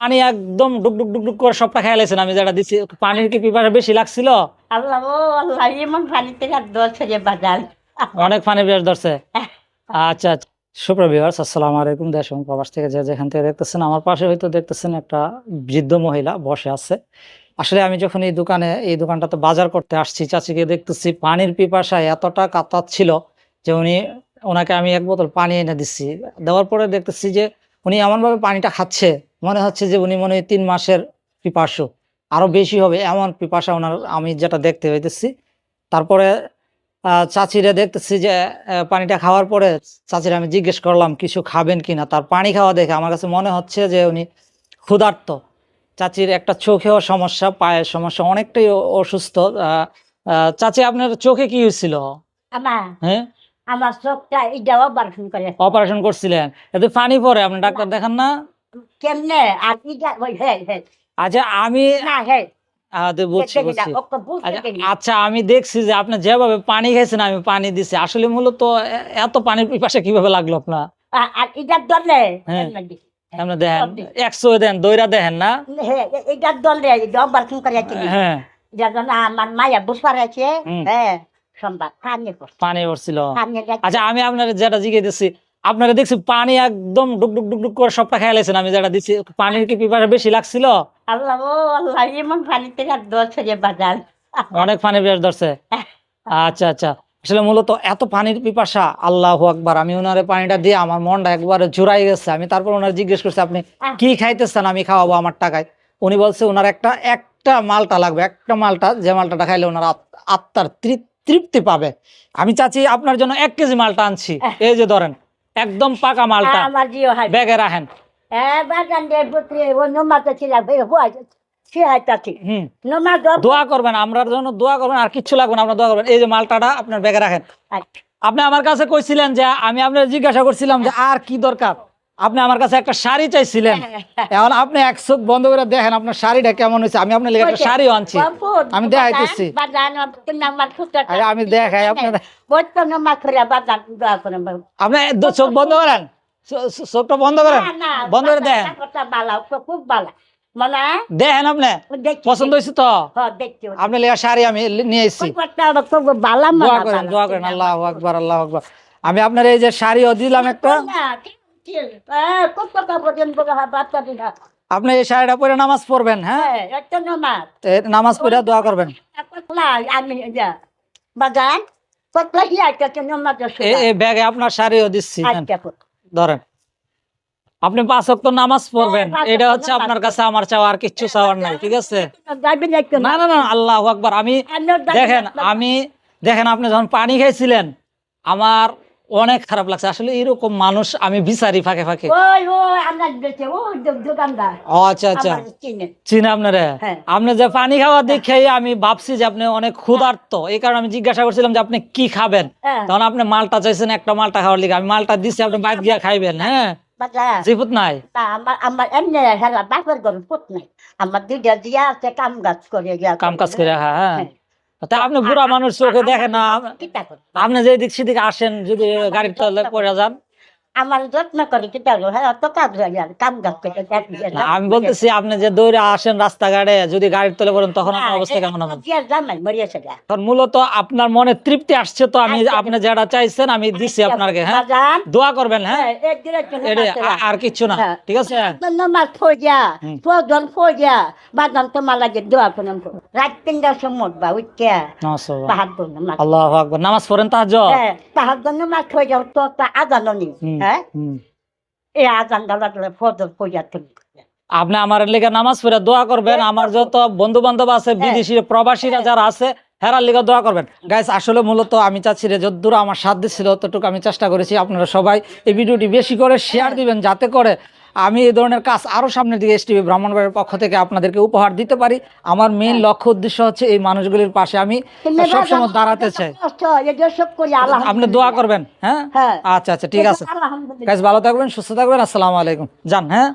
পানি একদম ডুক ডুক ডুক ডুক করে সবটা খেয়ে লেছেন আমি যেটা দিচ্ছি পানির কি পিপাসা বেশি লাগছিল? আল্লাহ ও আল্লাহ এমন পানি থেকে দশ হয়ে বাজার অনেক পানি বেশ ধরছে। আচ্ছা আচ্ছা সুপ্রিয় ভিউয়ার্স আসসালামু আলাইকুম। দেশ এবং প্রবাস থেকে যে যেখান থেকে দেখতেছেন আমার পাশে হয়তো দেখতেছেন একটা বৃদ্ধ মহিলা বসে আছে। আসলে আমি যখন এই দোকানে এই দোকানটাতে বাজার করতে আসছি চাচিকে দেখতেছি পানির পিপাসায় এতটা কাতার ছিল যে উনি ওনাকে আমি এক বোতল পানি এনে দিচ্ছি। দেওয়ার পরে দেখতেছি যে উনি এমনভাবে পানিটা খাচ্ছে মনে হচ্ছে যে উনি মনে হয় তিন মাসের পিপাসু। আরও বেশি হবে এমন পিপাসা ওনার আমি যেটা দেখতে হইতেছি তারপরে চাচিরে দেখতেছি যে পানিটা খাওয়ার পরে চাচিরে আমি জিজ্ঞেস করলাম কিছু খাবেন কিনা? তার পানি খাওয়া দেখে আমার কাছে মনে হচ্ছে যে উনি ক্ষুধার্ত। চাচির একটা চোখেও সমস্যা পায়ের সমস্যা অনেকটাই অসুস্থ। চাচি আপনার চোখে কি হয়েছিল? হ্যাঁ? আমার চোখটা এটাও অপারেশন করে। অপারেশন করছিলেন। এতে পানি পরে আপনি ডাক্তার দেখান না। কেমনে? আর এটা ওই আচ্ছা আমি না হে। আহ, দে- বুঝছি দেখে বুঝছি। না, ওকে বুঝতে আচ্ছা, আমি দেখছি যে আপনি যেভাবে পানি খাইছেন আমি পানি দিছি। আসলে মূলত এত পানির পিপাসা কীভাবে লাগল আপনার? এটার দলে হ্যাঁ। আপনি দেখেন একশো দেন দইরা দেখেন না? এটার দলে এটা অপারেশন করে হ্যাঁ। আমার মায়া বুঝবার আছে। হ্যাঁ। পানি পড়ছিল। আচ্ছা আমি আপনার যেটা জিজ্ঞেস আপনারা দেখছি পানি একদম ডুক ডুক ডুক ডুক করে সবটা খেয়ে লেছেন আমি যেটা দিচ্ছি পানির কি পিপাসা বেশি লাগছিল? আল্লাহ আল্লাহ এমন পানি থেকে দশ হয়ে বাজার। অনেক পানি বেশ ধরছে। আচ্ছা আচ্ছা। আসলে মূলত এত পানির পিপাসা আল্লাহ আকবার আমি ওনারে পানিটা দিয়ে আমার মনটা একবারে জোড়াই গেছে। আমি তারপর ওনার জিজ্ঞেস করছি আপনি কি খাইতেছেন? আমি খাওয়াবো আমার টাকায়। উনি বলছে ওনার একটা একটা মালটা লাগবে একটা মালটা যে মালটাটা খাইলে ওনার আত- আত্মার তৃপ- তৃপ্তি পাবে। আমি চাচ্ছি আপনার জন্য এক কেজি মালটা আনছি। এই যে ধরেন একদম পাকা মালটা। হাই। ব্যাগে রাখেন। হ্যাঁ দোয়া করবেন আমরার জন্য দোয়া করবেন আর কিচ্ছু লাগবে না আপনার দোয়া করবেন। এই যে মালটাটা আপনার ব্যাগে রাখেন। আপনি আমার কাছে কইছিলেন যে আমি আপনার জিজ্ঞাসা করছিলাম যে আর কি দরকার? আপনি আমার কাছে একটা শাড়ি চাইছিলেন। এখন আপনি এক চোখ বন্ধ করে দেখেন আপনার শাড়িটা কেমন হয়েছে। আমি আপনার লেগে একটা শাড়ি আনছি। আমি দেখাইতেছি। আমি দেখাই আপনার আপনি চোখ বন্ধ করেন। চোখটা বন্ধ করেন। বন্ধ করে দেখেন খুব মানে দেখেন আপনি পছন্দ হয়েছে তো? হ্যাঁ আপনি লেগে শাড়ি আমি নিয়ে এসেছি। কথা খুব বালা দোয়া করেন দোয়া করেন। আল্লাহ আকবার আল্লাহ আকবার। আমি আপনার এই যে শাড়িও দিলাম একটা। আপনি এই শাড়িটা পরে নামাজ পড়বেন হ্যাঁ? নামাজ পড়ে দোয়া করবেন। আপনার শাড়িও দিচ্ছি ধরেন। আপনি পাঁচ ওয়াক্ত নামাজ পড়বেন, এটা হচ্ছে আপনার কাছে আমার চাওয়া, আর কিচ্ছু চাওয়ার নাই, ঠিক আছে? না না না, আল্লাহ আকবার, আমি দেখেন আমি, দেখেন, আপনি যখন পানি খাইছিলেন আমার অনেক খারাপ লাগছে। আসলে এরকম মানুষ আমি বিচারি ফাঁকে ফাঁকে। আচ্ছা আচ্ছা। চিনে। আপনারে? হ্যাঁ। আপনি যে পানি খাওয়া দেখে আমি ভাবছি যে আপনি অনেক ক্ষুধার্ত। এই কারণে আমি জিজ্ঞাসা করছিলাম যে আপনি কি খাবেন? হ্যাঁ। তখন আপনি মালটা চাইছেন একটা মালটা খাওয়ার লিগে। আমি মালটা দিচ্ছি আপনি বাইর গিয়া খাইবেন হ্যাঁ? নাই? আমার আমার এমনি হেলা বাপের ঘর পুত নাই। আমার দুইটা দিয়া আছে কাম কাজ করে কাম কাজ করে হ্যাঁ। হ্যাঁ। তা আপনি বুড়া মানুষ চোখে দেখেন না আপনি যে দিক সেদিকে আসেন যদি গাড়ির তলে পড়ে যান। আমার যত্ন করে করে হ্যাঁ অত কাজ হয় আর কাম গাছ করে আমি বলতেছি আপনি যে দৌড়ে আসেন রাস্তাঘাটে যদি গাড়ির তলে পড়েন তখন আপনার অবস্থা কেমন হবে? মরিয়াছে মূলত আপনার মনে তৃপ্তি আসছে তো আমি আপনি যেটা চাইছেন আমি দিচ্ছি আপনাকে হ্যাঁ? দোয়া করবেন হ্যাঁ? হ্যাঁ আর কিচ্ছু না হ্যাঁ। ঠিক আছে? নামাজ ফোজা। ফোজন ফোজা। বাদাম তোমার লাগে দোয়া করলাম রাত তিনটার সময় বা উঠছে পাহাড় নামাজ। আল্লাহ আকবর। নামাজ পড়েন তাহাজ হ্যাঁ পাহাড় দোন নামাজ ফোজা তো তা আজানো নি হ্যাঁ? আজান আপনি আমার লেগে নামাজ পড়ে দোয়া করবেন আমার যত বন্ধু বান্ধব আছে বিদেশি প্রবাসীরা যারা আছে হেরার লিগে দোয়া করবেন। গাইস আসলে মূলত আমি চাচ্ছি রে যদ্দূর আমার সাধ্য ছিল ততটুকু আমি চেষ্টা করেছি। আপনারা সবাই এই ভিডিওটি বেশি করে শেয়ার দিবেন যাতে করে আমি এই ধরনের কাজ আরও সামনের দিকে এস টিভি ব্রাহ্মণবাড়ির পক্ষ থেকে আপনাদেরকে উপহার দিতে পারি। আমার মেন লক্ষ্য উদ্দেশ্য হচ্ছে এই মানুষগুলির পাশে আমি সবসময় দাঁড়াতে চাই। আপনি দোয়া করবেন হ্যাঁ? হ্যাঁ। আচ্ছা আচ্ছা ঠিক আছে কাজ ভালো থাকবেন সুস্থ থাকবেন আসসালামু আলাইকুম। যান হ্যাঁ?